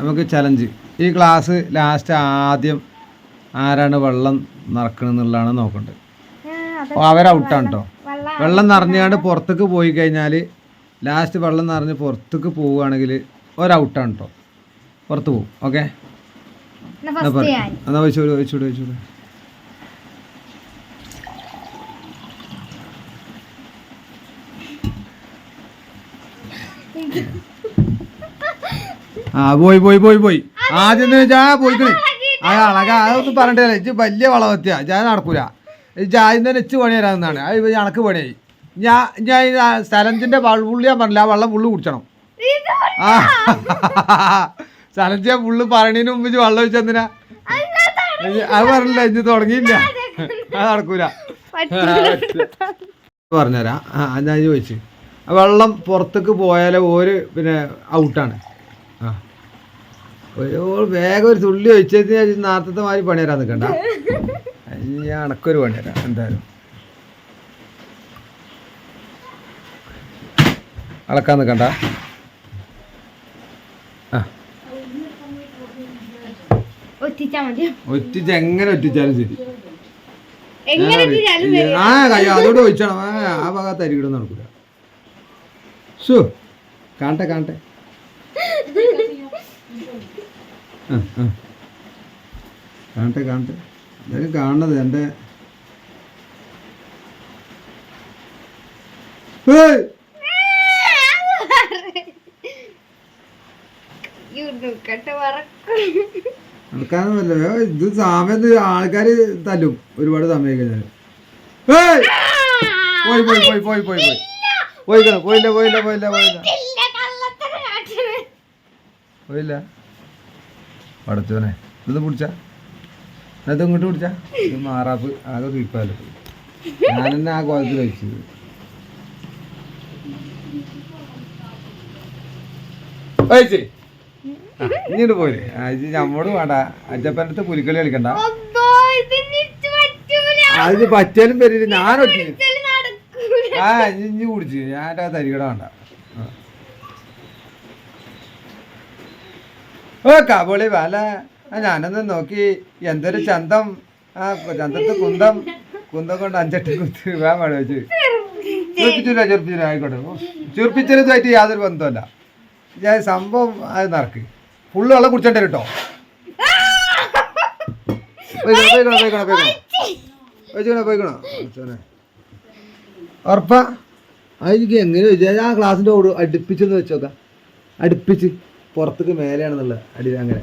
നമുക്ക് ചലഞ്ച് ഈ class last ആദ്യം ആരാണ് വെള്ളം നിറക്കണമെന്നുള്ളതാണ് നോക്കേണ്ടത്. അപ്പോൾ അവർ ഔട്ടാണ് കേട്ടോ വെള്ളം നിറഞ്ഞാണ്ട് പുറത്തേക്ക് പോയി കഴിഞ്ഞാൽ ലാസ്റ്റ് വെള്ളം നിറഞ്ഞ് പുറത്തേക്ക് പോവുകയാണെങ്കിൽ ഒരൗട്ടാണ് കേട്ടോ പുറത്ത് പോകും ഓക്കെ എന്നാൽ ചോദിച്ചോളൂ ചോദിച്ചോളൂ വെച്ചോളൂ. ആ പോയി പോയി പോയി പോയി. ആദ്യം തന്നെ വെച്ചാ പോയിക്കണേ ആ അളക അതൊന്നും പറഞ്ഞിട്ടില്ല. ഇച്ച് വലിയ വളവത്തിയ. ഞാൻ നടക്കൂല. ഇച്ച് ആദ്യം തന്നെ ഇച്ച് പണി തരാമെന്നാണ് അത് ഇപ്പൊ എനക്ക് പണിയായി. ഞാൻ ഞാൻ സ്ഥലത്തിന്റെ സ്ഥലത്തിന്റെ പുള്ളി ഞാൻ പറഞ്ഞില്ല ആ വെള്ളം പുള്ളി കുടിച്ചണം. ആ സ്ഥലത്തെ പുള്ളി പറയണതിന് മുമ്പ് വെള്ളം വെച്ചെന്തിനാ അത് പറഞ്ഞില്ല ഇജ്ജ് തുടങ്ങിയില്ല. അത് നടക്കൂല. പറഞ്ഞുതരാം. ആ ഞാൻ ചോദിച്ചു. വെള്ളം പുറത്തേക്ക് പോയാലേ ഓര് പിന്നെ ഔട്ടാണ്. ഒരു വേഗം ഒരു തുള്ളി ഒഴിച്ചത് നാർത്തത്തെ മാതിരി പണി തരാൻ നിൽക്കണ്ട. ഞാൻ അണക്കൊരു പണി തരാം എന്തായാലും. അളക്കാൻ നിൽക്കണ്ട. ഒറ്റിച്ചാ എങ്ങനെ ഒറ്റിച്ചാലും ശരി. ആ കയ്യോ അതോട് ഒഴിച്ചണം. ആ, ഭാഗത്ത് അരികിടും നടക്കൂല കാണട്ടെ കാണട്ടെ ആ, ആ. കാണട്ടെ കാണട്ടെ. അതൊക്കെ കാണണത് എന്റെ നടക്കാനൊന്നുമല്ല. ഇത് സമയത്ത് ആൾക്കാർ തല്ലും. ഒരുപാട് സമയം കഴിഞ്ഞാൽ! പോയി പോയി പോയി പോയി പോയി പോയി. പോയിക്കണ പോയില്ല പോയില്ല പോയില്ല പോയില്ല. പോയില്ല. പടച്ചോനെ. ഇത് പിടിച്ച? അത് ഇങ്ങോട്ട് പിടിച്ച? ഇത് മാറാപ്പ് ആകെ കിപ്പാൽ ഞാൻ തന്നെ ആ കോലത്തിൽ കഴിച്ചത് കഴിച്ചേ ഇങ്ങോട്ട് പോരെ. ഇത് നമ്മോട് വേണ്ട അജപ്പന്റെ അടുത്ത് പുലിക്കളി കളിക്കണ്ട. അത് പറ്റാലും. വരില്ല ഞാൻ ഒറ്റ. ആ ഇഞ്ഞി കുടിച്ച്. ഞാൻ ആ തരികട വേണ്ട. ഓ കാബോളി വല. ഞാനൊന്ന് നോക്കി. എന്തൊരു ചന്തം. ആ ചന്തത്ത് കുന്തം. കുന്തം കൊണ്ട് അഞ്ചെട്ട് കുത്ത് വേഗം വേണം വെച്ച് ചുരുപ്പിച്ചില്ല ചുരുപ്പിച്ചില്ല ആയിക്കോട്ടെ. ചുരുപ്പിച്ചതുമായിട്ട് യാതൊരു ബന്ധമല്ല ഞാൻ സംഭവം അത് നടക്ക്. ഫുള്ള് വെള്ളം കുടിച്ചോണ്ടേ കേട്ടോ ഉറപ്പാ? അതെനിക്ക് എങ്ങനെ വെച്ചാൽ ആ ക്ലാസ്സിന്റെ ഓട് അടുപ്പിച്ചെന്ന് വെച്ചോക്കാം. അടുപ്പിച്ച്. പുറത്തേക്ക് മേലെയാണെന്നുള്ളത് അടി അങ്ങനെ.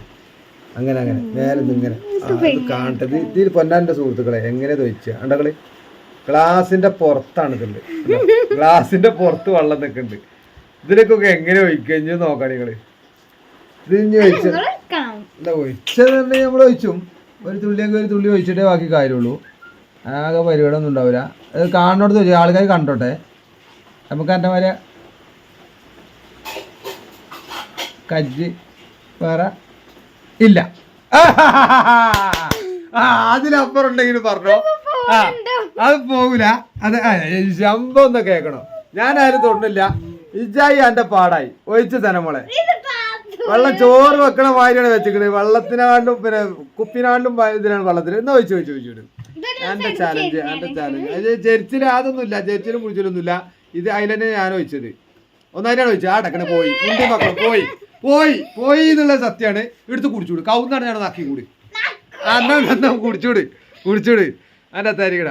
അങ്ങനെ അങ്ങനെ. മേലെ ഇങ്ങനെ. ആ, ഇത് കാണട്ടെ. ഇത് ഇതിൽ പൊന്നാന്റെ സുഹൃത്തുക്കളെ എങ്ങനെ തൊഴിച്ച അണ്ടകൾ ഗ്ലാസിന്റെ പുറത്താണ് ഇതുണ്ട് ഗ്ലാസിന്റെ പുറത്ത് വെള്ളം നിൽക്കുന്നുണ്ട്. ഇതിലേക്കൊക്കെ എങ്ങനെ ഒഴിക്കഞ്ഞു നോക്കാം നിങ്ങൾ? ഇത് ഇനി ഒഴിച്ച നിങ്ങൾ കാണും. എന്താ ഒഴിച്ചതുണ്ടെങ്കിൽ നമ്മൾ ഒഴിച്ചും. ഒരു തുള്ളിയൊക്കെ ഒരു തുള്ളി ഒഴിച്ചിട്ടേ ബാക്കി കാര്യമുള്ളൂ. ആകെ പരിപാടിയൊന്നും ഉണ്ടാവില്ല. അത് കാണുന്നിടത്ത് ആൾക്കാർ കണ്ടോട്ടെ? നമുക്ക് എന്റെ മാതിരി കജ്ജ് വേറെ ഇല്ല. ആ അതിലപ്പുറം ഉണ്ടെങ്കിൽ പറഞ്ഞോ. ആ അത് പോകൂല അത് ശമ്പം ഒന്ന് കേൾക്കണോ. ഞാനാരും തൊണ്ടില്ല ഇജായി എന്റെ പാടായി. ഒഴിച്ച് തന്നെ മോളെ. വെള്ളം ചോറ് വെക്കണ മാതിരിയാണ് വെച്ചിട്ട് വെള്ളത്തിനാണ്ടും പിന്നെ കുപ്പിനാണ്ടും ഇതിനാണ് വെള്ളത്തിൽ എന്നാ വെച്ച് വെച്ച് വെച്ചു എന്റെ ചാലഞ്ച് എന്റെ ചാലഞ്ച് അത് ജെരിച്ചിൽ അതൊന്നും ഇല്ല ചെരിച്ചിലും കുടിച്ചിലൊന്നുമില്ല. ഇത് അതിലെന്നെ ഞാൻ ഒഴിച്ചത് ഒന്നതിനാണ് ഒഴിച്ചത്. ആ ടക്കണ പോയി. ഇന്ത്യ മക്കളും പോയി. പോയി പോയി എന്നുള്ള സത്യമാണ്. എടുത്ത് കുടിച്ചൂട് കൗന്നാണ് ഞാൻ നാക്കി കൂടി. എന്നാ കുടിച്ചൂട് കുടിച്ചൂട് അതിന്റെ തരികട?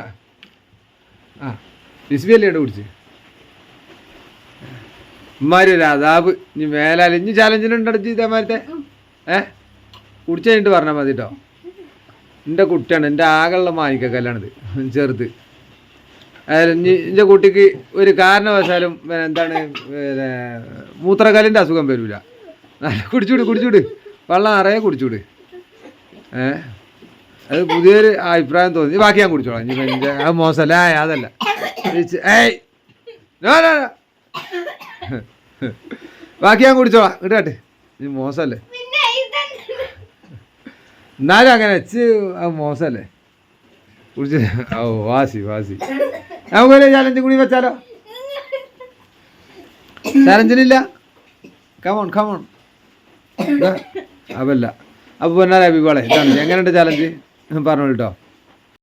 ആ ബിസ്ബിയല്ലേ കുടിച്ച്? ഇമ്മാരി ഒരു അതാബ് ഇനി മേലാൽ ഇനി ചാലഞ്ചിനുണ്ടടിച്ച് ഇതേമാരത്തെ ഏ? കുടിച്ച് കഴിഞ്ഞിട്ട് പറഞ്ഞാൽ മതി കേട്ടോ എന്റെ കുട്ടിയാണ് എന്റെ ആകെയുള്ള മാനിക്കക്കല്ലാണിത് ചെറുത്. എന്റെ കുട്ടിക്ക് ഒരു കാരണവശാലും എന്താണ് പിന്നെ മൂത്രക്കല്ലിന്റെ അസുഖം വരില്ല നല്ല കുടിച്ചൂട് കുടിച്ചൂട്. വെള്ളം നിറയെ കുടിച്ചൂട്. ഏ? അത് പുതിയൊരു അഭിപ്രായം തോന്നി. ബാക്കി ഞാൻ കുടിച്ചോളാം. ഇനി പിന്നെ അത് മോശമല്ല അതല്ല. ഏയ്! ബാക്കി ഞാൻ കുടിച്ചോളാം. കിട്ടാട്ടെ ഇനി മോശമല്ലേ? എന്നാലും അങ്ങനെ വെച്ച് അത് മോശമല്ലേ? കുടിച്ച് ഓ വാസി വാസി. നമുക്കൊരു ചാലഞ്ച് കൂടി വെച്ചാലോ? ചാലഞ്ചിനില്ല കമോൺ കമോൺ അതല്ല. അപ്പോൾ പൊന്നാര അഭിപ്രായം ഇതാണ്. എങ്ങനെയുണ്ട് ചാലഞ്ച് പറഞ്ഞോളൂ കേട്ടോ